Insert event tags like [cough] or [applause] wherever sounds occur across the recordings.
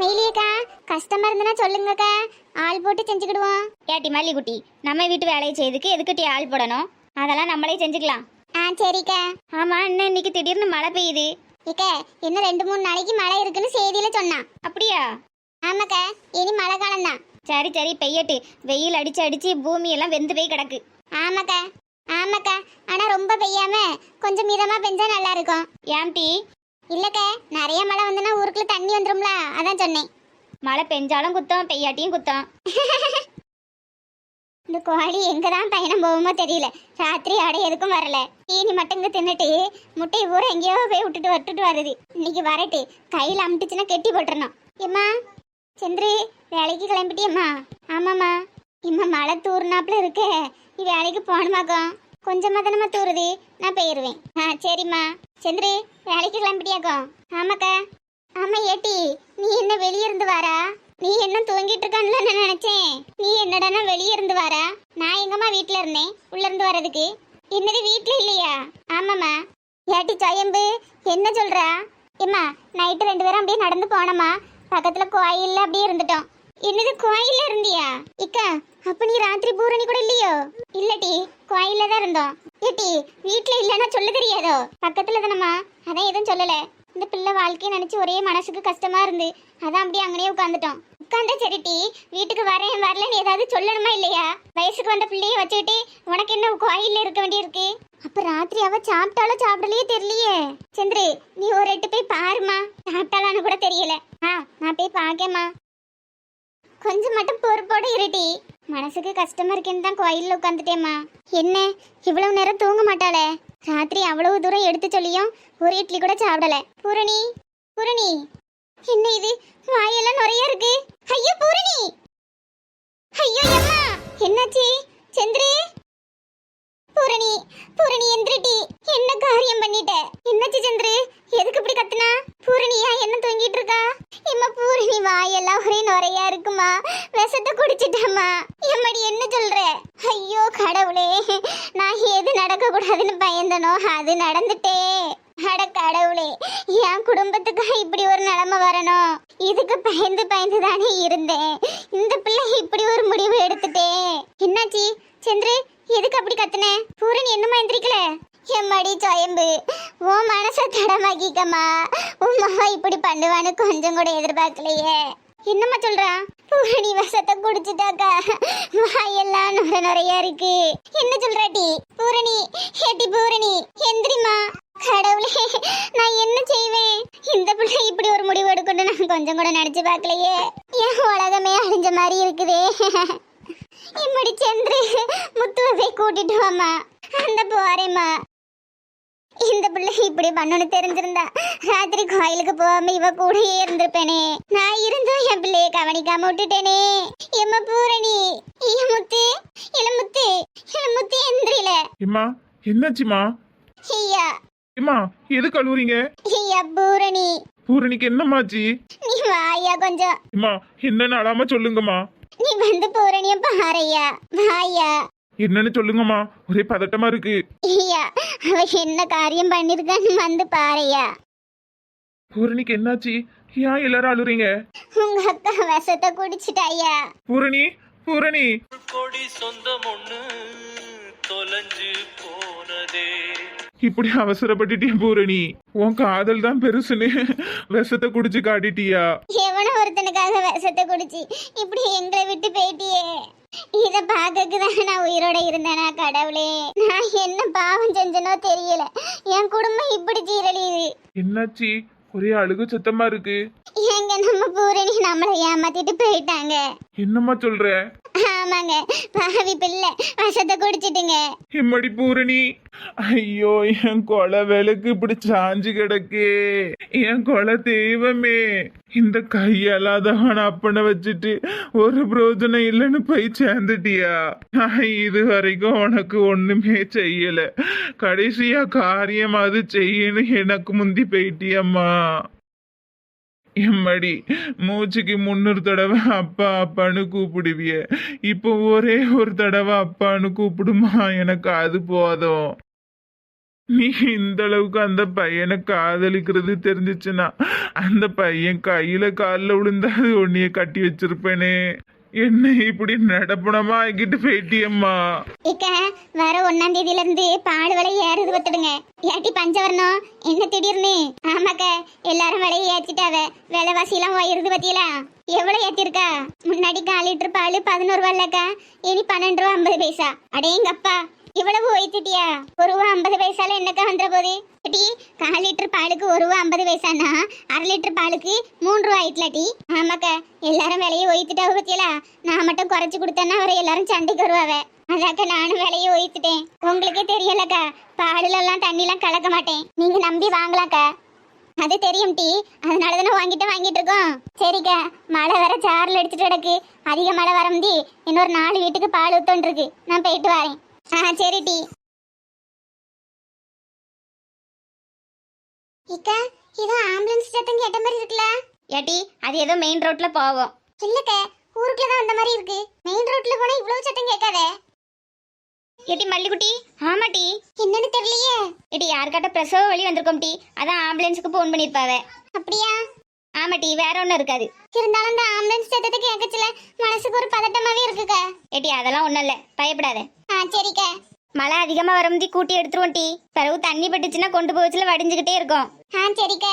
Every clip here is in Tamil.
மெயிலியக்கா கஷ்டமா இருந்தனா சொல்லுங்கக்கா. ஆள் போட்டு செஞ்சுக்கிடுவோம். ஏட்டி மல்லிகுட்டி நம்ம வீட்டு வேலையை செய்துக்கு எதுக்கிட்டி ஆள் போடணும்? அதெல்லாம் நம்மளே செஞ்சுக்கலாம். ஆ சரிக்கா. ஆமா என்ன இன்னைக்கு திடீர்னு மழை பெய்யுது. இக்க இன்னும் ரெண்டு மூணு நாளைக்கு மழை இருக்குன்னு செய்தியில சொன்னான். அப்படியா? ஆமாக்கா இனி மழை காலம் தான் சரி சரி பெய்யட்டு. வெயில் அடிச்சு அடிச்சு பூமி எல்லாம் வெந்து போய் கிடக்கு. ஆமாக்கா ஆமாக்கா. ஆனா ரொம்ப பெய்யாம கொஞ்சம் மிதமா பெஞ்சா நல்லா இருக்கும். ஏம்டி இல்லக்கா நிறைய மழை வந்துன்னா ஊருக்குள்ள தண்ணி வந்துரும்ல அதான் சொன்னேன். மழை பெஞ்சாலும் குத்தம் பெய்யாட்டியும் குத்தம். [laughs] இந்த கோழி எங்க தான் பயணம் போகுமோ தெரியல. ராத்திரி ஆட எதுக்கும் வரல. தீனி மட்டும் இங்க தின்னுட்டு முட்டையை ஊற எங்கேயோ போய் விட்டுட்டு விட்டுட்டு வருது. இன்னைக்கு வரட்டு. கையில அமுட்டுச்சுன்னா கெட்டி போட்டுறணும். ஏம்மா சந்திரு வேலைக்கு கிளம்பிட்டியம்மா? ஆமாம்மா. இம்மா மழை தூர்னாப்புல இருக்கே. நீ வேலைக்கு போகணுமாக்கும்? கொஞ்சமாக தானம்மா தூருது? நான் போயிருவேன். ஆ சரிம்மா. சந்திரு வேலைக்கு கிளம்பிட்டியாக்கும் ஆமாக்கா. ஆமா ஏட்டி. நீ என்ன வெளியே இருந்து வாரா? நீ என்ன தூங்கிட்டு இருக்கான்ல நான் நினைச்சேன். நீ என்னடானா வெளியே இருந்து வாரா? நான் எங்கம்மா வீட்ல இருந்தேன்? உள்ள இருந்து வரதுக்கு என்னது வீட்ல இல்லையா? ஆமாம்மா. ஏட்டி சயம்பு என்ன சொல்றா? ஏம்மா நைட்டு ரெண்டு பேரும் அப்படியே நடந்து போனோமா பக்கத்துல கோயில்ல அப்படியே இருந்துட்டோம். என்னது கோயில்ல இருந்தியா? இக்கா அப்ப நீ ராத்திரி பூரணி கூட இல்லையோ? இல்லடி கோயில்ல தான் இருந்தோம். ஏட்டி வீட்டுல இல்லைன்னா சொல்ல தெரியாதோ? பக்கத்துல தானம்மா. அதான் எதுவும் சொல்லல. இந்த பிள்ளை வாழ்க்கையை நினைச்சு ஒரே மனசுக்கு கஷ்டமா இருந்து அதான் அப்படியே அங்கனே உட்காந்துட்டோம் உட்காந்தா சரிட்டி வீட்டுக்கு வரேன் வரலன்னு ஏதாவது சொல்லணுமா இல்லையா? வயசுக்கு வந்த பிள்ளைய வச்சுக்கிட்டு உனக்கு என்ன கோயில்ல இருக்க வேண்டியிருக்கு? அப்ப ராத்திரி அவ சாப்பிட்டாலும் சாப்பிடலையே தெரியலையே. சந்திரு நீ ஒரு எட்டு போய் பாருமா சாப்பிட்டாலான்னு கூட தெரியல. ஆ நான் போய் பார்க்கேம்மா. கொஞ்சம் மட்டும் பொறுப்போட இருட்டி மனசுக்கு கஷ்டமா இருக்கேன்னு தான் கோயிலில் உட்காந்துட்டேம்மா என்ன? இவ்வளவு நேரம் தூங்க மாட்டாளே? ராத்திரி அவ்வளவு தூரம் எடுத்து சொல்லியும் ஒரு இட்லி கூட சாப்பிடல. பூரணி பூரணி. என்ன இது? வாயெல்லாம் நிறைய இருக்கு. ஐயோ பூரணி! ஐயோ அம்மா! என்னாச்சு? செந்திரி! பூரணி பூரணி எந்திரிட்டி என்ன காரியம் பண்ணிட்ட? என்னாச்சு செந்திரி? எதுக்கு இப்படி கத்துனா? பூரணியா என்ன தூங்கிட்டு இருக்கா? இம்மா வாயெல்லாம் ஒரே நுறையா இருக்குமா? விஷத்தை குடிச்சிட்டேம்மா. எம்மடி என்ன சொல்ற? ஐயோ கடவுளே. நான் எது நடக்க கூடாதுன்னு பயந்தனோ அது நடந்துட்டே. அட கடவுளே என் குடும்பத்துக்கு இப்படி ஒரு நிலைமை வரணும். இதுக்கு பயந்து பயந்து தானே இருந்தேன். இந்த பிள்ளை இப்படி ஒரு முடிவு எடுத்துட்டேன் என்னாச்சி? சந்திரு எதுக்கு அப்படி கத்துன? பூரணி என்னமா எந்திரிக்கல? எம்மடி ஜொயம்பு உன் மனசை தடமாக்கிக்கம்மா. உன் மாமா இப்படி பண்ணுவான்னு கொஞ்சம் கூட எதிர்பார்க்கலையே. என்னம்மா சொல்றா? பூரணி வசத்தை குடிச்சிட்டாக்கா வாயெல்லாம் நுர நுறையா இருக்கு. என்ன சொல்றாட்டி பூரணி ஏட்டி பூரணி எந்திரிமா கடவுளே நான் என்ன செய்வேன்? இந்த பிள்ளை இப்படி ஒரு முடிவு எடுக்கணும் நான் கொஞ்சம் கூட நினைச்சு பார்க்கலையே. என் உலகமே அழிஞ்ச மாதிரி இருக்குதே. இப்படி சென்று முத்துவை கூட்டிட்டு வாமா அந்த போறேம்மா. இந்த பிள்ளை இப்படி பண்ணணும் தெரிஞ்சிருந்தா ராத்திரி கோயிலுக்கு போகாம இவ கூடயே இருந்திருப்பேனே. நான் இருந்தும் என் பிள்ளைய கவனிக்காம விட்டுட்டேனே. எம்ம பூரணி முத்து இளமுத்து இளமுத்து எந்திரில. எம்மா என்னாச்சுமா ஐயா. எம்மா எது கழுவுறீங்க ஐயா பூரணி. பூரணிக்கு என்னம்மாச்சு? நீ வாயா கொஞ்சம். எம்மா என்னன்னு அழாம சொல்லுங்கம்மா. நீ வந்து பூரணிய பாறையா வாயா. என்னன்னு சொல்லுங்கம்மா. ஒரே பதட்டமா இருக்கு. ஐயா அவ என்ன காரியம் பண்ணிருக்கான்னு வந்து பாறையா பூரணிக்கு என்னாச்சு? ஏன் எல்லாரும் அழுறீங்க? உங்க அக்கா விஷத்தை குடிச்சிட்டாயா பூரணி பூரணி. கொடி சொந்தம் ஒண்ணு தொலைஞ்சு போனதே. இப்படி அவசரப்பட்டுட்டே பூரணி. உன் காதல் தான் பெருசுன்னு விஷத்தை குடிச்சு காட்டிட்டியா? எவனோ ஒருத்தனுக்காக விஷத்தை குடிச்சு இப்படி எங்களை விட்டு போயிட்டியே. இத பாக்கக்கு தான் நான் உயிரோட இருந்தேனா கடவுளே. நான் என்ன பாவம் செஞ்சனோ தெரியல. என் குடும்பம் இப்படி சீரழியுது. என்னாச்சு? ஒரே அழுகு சத்தமா இருக்கு. எங்க நம்ம பூரணி நம்மளை ஏமாத்திட்டு போயிட்டாங்க. என்னம்மா சொல்ற? ஆமாங்க. பாவி பிள்ளை விஷத்தை குடிச்சிட்டுங்க. இம்மடி பூரணி. ஐயோ என் கொலை விளக்கு இப்படி சாஞ்சு கிடக்கே. என் கொலை தெய்வமே. இந்த கையலாதவன் அப்பனை வச்சுட்டு ஒரு பிரோஜனம் இல்லைன்னு போய் சேர்ந்துட்டியா? நான் இது வரைக்கும் உனக்கு ஒண்ணுமே செய்யல. கடைசியா காரியம் அது செய்யணும் எனக்கு முந்தி போயிட்டியம்மா. எம்மடி மூச்சுக்கு முன்னூறு தடவை அப்பா அப்பான்னு கூப்பிடுவிய. இப்போ ஒரே ஒரு தடவை அப்பான்னு கூப்பிடுமா? எனக்கு அது போதும். நீ இந்த அளவுக்கு அந்த பையனை காதலிக்கிறது தெரிஞ்சிச்சுன்னா அந்த பையன் கையில காலில் விழுந்தாது உன்னைய கட்டி வச்சிருப்பேனே. என்ன இப்படி நடப்பணமா ஆகிட்டு போயிட்டியம்மா இக்க வர ஒன்னாம் தேதியில இருந்து பால் விலை ஏறுது பத்துடுங்க ஏட்டி பஞ்சவரணம் என்ன திடீர்னு? ஆமாக்க எல்லாரும் விலையை ஏத்திட்டாவ. விலைவாசி எல்லாம் உயருது பத்தியலா எவ்வளவு ஏத்திருக்கா? முன்னாடி கால் லிட்டர் பால் பதினோரு ரூபாய்லக்கா இனி பன்னெண்டு ரூபா ஐம்பது பைசா. அடேங்கப்பா இவ்வளவு உயர்த்திட்டியா? ஒரு ரூபா ஐம்பது பைசால என்னக்கா வந்துட போகுது? கால் லிட்டர் பாலுக்கு ஒரு ரூபா ஐம்பது பைசானா அரை லிட்டர் பாலுக்கு மூணு ரூபா ஆயிட்டலாட்டி டி. ஆமாக்கா எல்லாரும் விலையை உயர்த்திட்டாவ பத்தியலா? நான் மட்டும் குறைச்சி கொடுத்தேன்னா அவரை எல்லாரும் சண்டைக்கு வருவாவே. அதாக்க நானும் விலையை ஒய்த்துட்டேன் உங்களுக்கே தெரியலக்கா பாலுலெல்லாம் தண்ணிலாம் கலக்க மாட்டேன். நீங்க நம்பி வாங்கலாக்கா. அது தெரியும் டி. அதனால தானே வாங்கிட்டு வாங்கிட்டு இருக்கோம். சரிக்கா மழை வர சாரில் அடிச்சுட்டு கிடக்கு. அதிக மழை வர முந்தி இன்னொரு நாலு வீட்டுக்கு பால் ஊத்தோன்ருக்கு. நான் போயிட்டு வரேன். ஆ சரி டி. இக்கா இதோ ஆம்புலன்ஸ் சத்தம் கேட்ட மாதிரி இருக்குல்ல? ஏட்டி அது ஏதோ மெயின் ரோட்ல போவோம். இல்லக்க ஊருக்குள்ள தான் அந்த மாதிரி இருக்கு. மெயின் ரோட்ல போனா இவ்வளவு சத்தம் கேட்காதே. ஏட்டி மல்லிக்குட்டி ஆமாட்டி என்னன்னு தெரியலையே. ஏட்டி யாருக்காட்ட பிரசவ வழி வந்திருக்கோம் டி அதான் ஆம்புலன்ஸுக்கு ஃபோன் பண்ணியிருப்பாவ. அப்படியா? ஆமாட்டி வேற ஒன்றும் இருக்காது. இருந்தாலும் இந்த ஆம்புலன்ஸ் சத்தத்தை கேட்கச்சுல மனசுக்கு ஒரு பதட்டமாவே இருக்குக்கா. ஏட்டி அதெல்லாம் ஒன்றும் இல்லை பயப்படாத. ஆ சரிக்கா. மழை அதிகமாக வரும்போது கூட்டி எடுத்துருவோம் டி. பிறகு தண்ணி பட்டுச்சுன்னா கொண்டு போச்சுல வடிஞ்சுக்கிட்டே இருக்கும். ஆ சரிக்கா.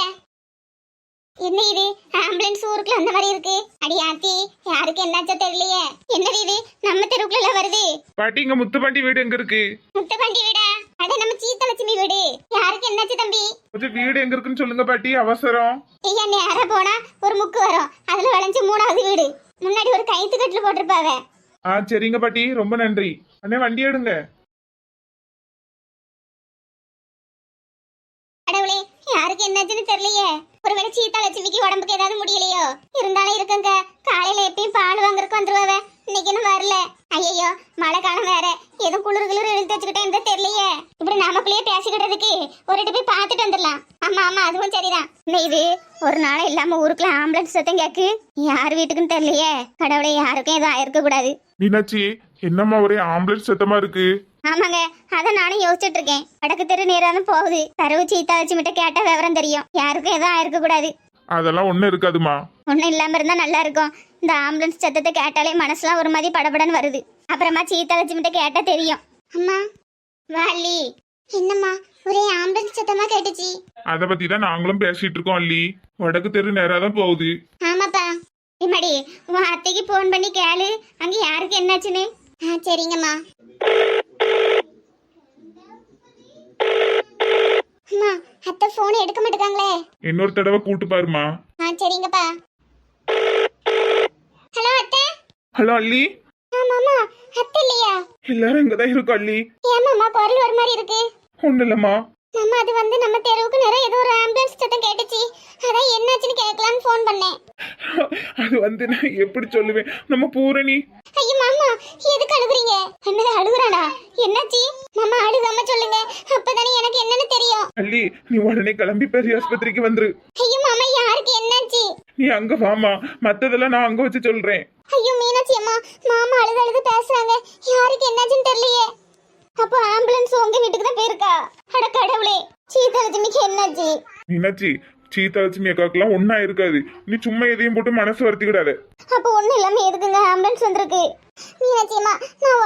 என்ன இது? ஆம்புலன்ஸ் ஊருக்குள்ள அந்த மாதிரி இருக்கு. அடி ஆத்தி யாருக்கு என்னாச்சோ தெரியலையே. என்னது இது நம்ம தெருவுக்குள்ள வருது. பாட்டி இங்க முத்துப்பாண்டி வீடு எங்க இருக்கு? முத்தப்பாண்டி வீடா? அட நம்ம சீத்தலட்சுமி வீடு. யாருக்கு என்னாச்சு தம்பி? கொஞ்சம் வீடு எங்க இருக்குன்னு சொல்லுங்க பாட்டி அவசரம். ஐயா நேரா போனா ஒரு முக்கு வரும். அதுல விளைஞ்சு மூணாவது வீடு. முன்னாடி ஒரு கைத்து கட்டில் போட்டிருப்பாவ. ஆ சரிங்க பாட்டி ரொம்ப நன்றி. அண்ணே வண்டி எடுங்க கடவுளே யாருக்கு என்னாச்சுன்னு தெரியலையே ஒருவேளை சீதா லட்சுமிக்கு உடம்புக்கு ஏதாவது முடியலையோ? இருந்தாலும் இருக்குங்க. காலையில எப்பயும் பால் வாங்குறதுக்கு வந்துருவாவ. இன்னைக்கு இன்னும் வரல. ஐயோ மழை காலம் வேற. ஏதோ குளிர் குளிர் எழுந்து வச்சுக்கிட்டே தெரியலையே. இப்படி நமக்குள்ளேயே பேசிக்கிட்டதுக்கு ஒரு இட்டு போய் பார்த்துட்டு வந்துடலாம். ஆமா ஆமா அதுவும் சரிதான். இது ஒரு நாள் இல்லாம ஊருக்குள்ள ஆம்புலன்ஸ் சத்தம் கேக்கு யார் வீட்டுக்குன்னு தெரியலையே. கடவுளே யாருக்கும் எதுவும் ஆயிருக்க கூடாது. மீனாட்சி என்னம்மா ஒரே ஆம்புலன்ஸ் சத்தமா இருக்கு? ஆமாங்க அத நானும் யோசிச்சுட்டு இருக்கேன் வடக்கு தெரு நேரம் போகுது. தரவு சீதா லட்சுமிட்ட கேட்ட விவரம் தெரியும். யாருக்கும் எதுவும் ஆயிருக்க கூடாது அதெல்லாம் ஒண்ணும் இருக்காதுமா ஒன்றும் இல்லாமல் இருந்தால் நல்லா இருக்கும். இந்த ஆம்புலன்ஸ் சத்தத்தை கேட்டாலே மனசுலாம் ஒரு மாதிரி படபடன்னு வருது. அப்புறமா சீதாலட்சுமிட்ட கேட்டால் தெரியும். அம்மா வாலி. என்னம்மா ஒரே ஆம்புலன்ஸ் சத்தமா கேட்டுச்சு? அத பத்தி தான் நாங்களும் பேசிட்டு இருக்கோம் அல்லி வடக்கு தெரு நேரா தான் போகுது. ஆமாப்பா. இம்மாடி உன் அத்தைக்கு ஃபோன் பண்ணி கேளு. அங்கே யாருக்கு என்னாச்சுன்னு? ஆ சரிங்கம்மா. அம்மா அத்தை ஃபோன் எடுக்க மாட்டேங்காங்களே இன்னொரு தடவை கூட்டு பாருமா ஆ சரிங்கப்பா. ஹலோ அத்தை. ஹலோ அல்லி ஆமாம்மா அத்தை இல்லையா? எல்லாரும் இங்கதான் இருக்கோம் அல்லி ஏமாம்மா குரல் ஒரு மாதிரி இருக்கு? ஒண்ணு இல்லம்மா. நம்ம அது வந்து நம்ம தெருவுக்கு நிறைய ஏதோ ஒரு ஆம்புலன்ஸ் சத்தம் கேட்டுச்சு. அதான் என்னாச்சுன்னு கேட்கலான்னு ஃபோன் பண்ணேன். அது வந்து நான் எப்படி சொல்லுவேன்? நம்ம பூரணி. எதுக்கு அழுகுறீங்க? என்னது அழுகுறானா? என்னாச்சு? மாமா அழுகாம சொல்லுங்க. அப்பதானே எனக்கு என்னன்னு தெரியும். அல்லி நீ உடனே கிளம்பி பெரிய ஆஸ்பத்திரிக்கு வந்துரு. ஐயோ மாமா யாருக்கு என்னாச்சு? நீ அங்க வாமா. மத்ததெல்லாம் நான் அங்க வச்சு சொல்றேன். ஐயோ மீனாட்சி அம்மா மாமா அழுது அழுது பேசுறாங்க. யாருக்கு என்னாச்சுன்னு தெரியலையே. அப்போ ஆம்புலன்ஸ் உங்க வீட்டுக்கு தான் போயிருக்கா? அட கடவுளே. சீதலட்சுமிக்கு என்னாச்சு? மீனாட்சி சீதாலட்சுமி அக்காக்கெல்லாம் ஒன்னா இருக்காது. நீ சும்மா எதையும் போட்டு மனசு வருத்திக்கிடாத. அப்போ ஒண்ணு இல்லாம எதுக்குங்க ஆம்புலன்ஸ் வந்திருக்கு? மீனாட்சி அம்மா நான்